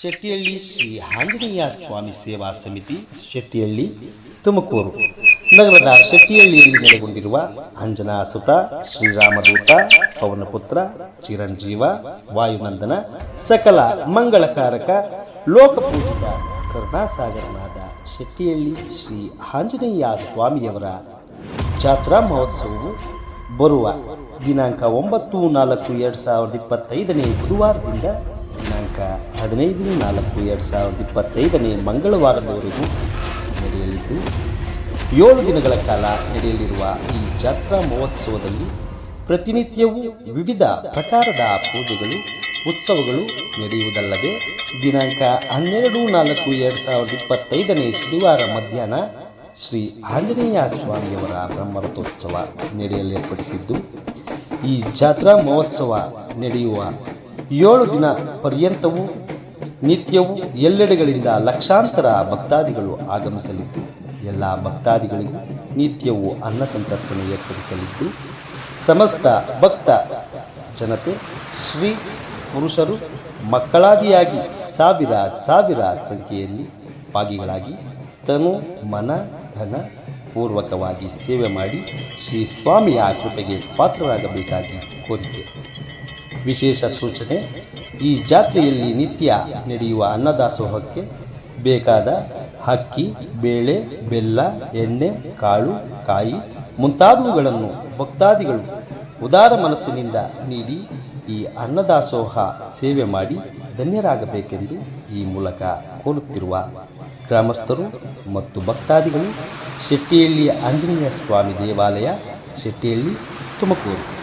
ಶೆಟ್ಟಿಹಳ್ಳಿ ಶ್ರೀ ಆಂಜನೇಯ ಸ್ವಾಮಿ ಸೇವಾ ಸಮಿತಿ ಶೆಟ್ಟಿಹಳ್ಳಿ, ತುಮಕೂರು. ನಗರದ ಶೆಟ್ಟಿಹಳ್ಳಿಯಲ್ಲಿ ನೆಲೆಗೊಂಡಿರುವ ಅಂಜನಾ ಸುತ, ಶ್ರೀರಾಮದೂತ, ಪವನಪುತ್ರ, ಚಿರಂಜೀವ, ವಾಯುನಂದನ, ಸಕಲ ಮಂಗಳಕಾರಕ, ಲೋಕಪೂಜಿತ ಕರುಣಾಸಾಗರನಾದ ಶೆಟ್ಟಿಹಳ್ಳಿ ಶ್ರೀ ಆಂಜನೇಯ ಸ್ವಾಮಿಯವರ ಜಾತ್ರಾ ಮಹೋತ್ಸವವು ಬರುವ ದಿನಾಂಕ ಒಂಬತ್ತು ನಾಲ್ಕು ಎರಡು ಸಾವಿರದ ಇಪ್ಪತ್ತೈದನೇ ಬುಧವಾರದಿಂದ ದಿನಾಂಕ ಹದಿನೈದು ನಾಲ್ಕು ಎರಡು ಸಾವಿರದ ಇಪ್ಪತ್ತೈದನೇ ಮಂಗಳವಾರದವರೆಗೂ ನಡೆಯಲಿದ್ದು, ಏಳು ದಿನಗಳ ಕಾಲ ನಡೆಯಲಿರುವ ಈ ಜಾತ್ರಾ ಮಹೋತ್ಸವದಲ್ಲಿ ಪ್ರತಿನಿತ್ಯವೂ ವಿವಿಧ ಪ್ರಕಾರದ ಪೂಜೆಗಳು, ಉತ್ಸವಗಳು ನಡೆಯುವುದಲ್ಲದೆ ದಿನಾಂಕ ಹನ್ನೆರಡು ನಾಲ್ಕು ಎರಡು ಸಾವಿರದ ಇಪ್ಪತ್ತೈದನೇ ಶನಿವಾರ ಮಧ್ಯಾಹ್ನ ಶ್ರೀ ಆಂಜನೇಯ ಸ್ವಾಮಿಯವರ ಬ್ರಹ್ಮರಥೋತ್ಸವ ನಡೆಯಲು ಏರ್ಪಡಿಸಿದ್ದು ಈ ಜಾತ್ರಾ ಮಹೋತ್ಸವ ನಡೆಯುವ ಏಳು ದಿನ ಪರ್ಯಂತವೂ ನಿತ್ಯವೂ ಎಲ್ಲೆಡೆಗಳಿಂದ ಲಕ್ಷಾಂತರ ಭಕ್ತಾದಿಗಳು ಆಗಮಿಸಲಿದ್ದು, ಎಲ್ಲ ಭಕ್ತಾದಿಗಳಿಗೂ ನಿತ್ಯವೂ ಅನ್ನ ಸಂತರ್ಪಣೆ ಏರ್ಪಡಿಸಲಿದ್ದು, ಸಮಸ್ತ ಭಕ್ತ ಜನತೆ ಶ್ರೀ ಪುರುಷರು, ಮಕ್ಕಳಾದಿಯಾಗಿ ಸಾವಿರ ಸಾವಿರ ಸಂಖ್ಯೆಯಲ್ಲಿ ಭಾಗಿಗಳಾಗಿ ತನು ಮನ, ಧನ ಪೂರ್ವಕವಾಗಿ ಸೇವೆ ಮಾಡಿ ಶ್ರೀ ಸ್ವಾಮಿಯ ಕೃಪೆಗೆ ಪಾತ್ರರಾಗಬೇಕಾಗಿ ಕೋರಿಕೆ. ವಿಶೇಷ ಸೂಚನೆ, ಈ ಜಾತ್ರೆಯಲ್ಲಿ ನಿತ್ಯ ನಡೆಯುವ ಅನ್ನದಾಸೋಹಕ್ಕೆ ಬೇಕಾದ ಅಕ್ಕಿ, ಬೇಳೆ, ಬೆಲ್ಲ, ಎಣ್ಣೆ, ಕಾಳು, ಕಾಯಿ ಮುಂತಾದವುಗಳನ್ನು ಭಕ್ತಾದಿಗಳು ಉದಾರ ಮನಸ್ಸಿನಿಂದ ನೀಡಿ ಈ ಅನ್ನದಾಸೋಹ ಸೇವೆ ಮಾಡಿ ಧನ್ಯರಾಗಬೇಕೆಂದು ಈ ಮೂಲಕ ಕೋರುತ್ತಿರುವ ಗ್ರಾಮಸ್ಥರು ಮತ್ತು ಭಕ್ತಾದಿಗಳು ಶೆಟ್ಟಿಹಳ್ಳಿ ಆಂಜನೇಯ ಸ್ವಾಮಿ ದೇವಾಲಯ ಶೆಟ್ಟಿಯಲ್ಲಿ ತುಮಕೂರು.